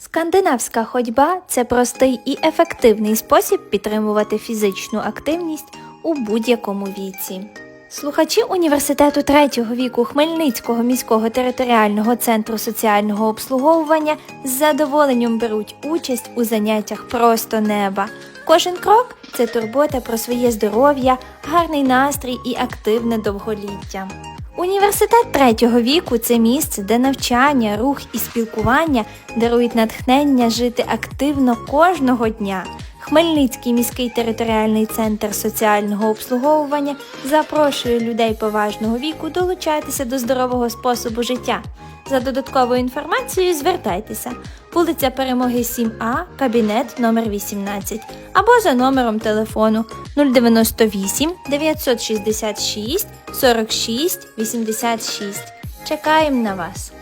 Скандинавська ходьба це простий і ефективний спосіб підтримувати фізичну активність у будь-якому віці. Слухачі університету третього віку Хмельницького міського територіального центру соціального обслуговування з задоволенням беруть участь у заняттях просто неба. Кожен крок це турбота про своє здоров'я, гарний настрій і активне довголіття. Університет третього віку це місце, де навчання, рух і спілкування дарують натхнення жити активно кожного дня. Хмельницький міський територіальний центр соціального обслуговування запрошує людей поважного віку долучатися до здорового способу життя. За додатковою інформацією звертайтеся. Вулиця Перемоги 7А, кабінет номер 18 або за номером телефону 098 966 46 86. Чекаємо на вас!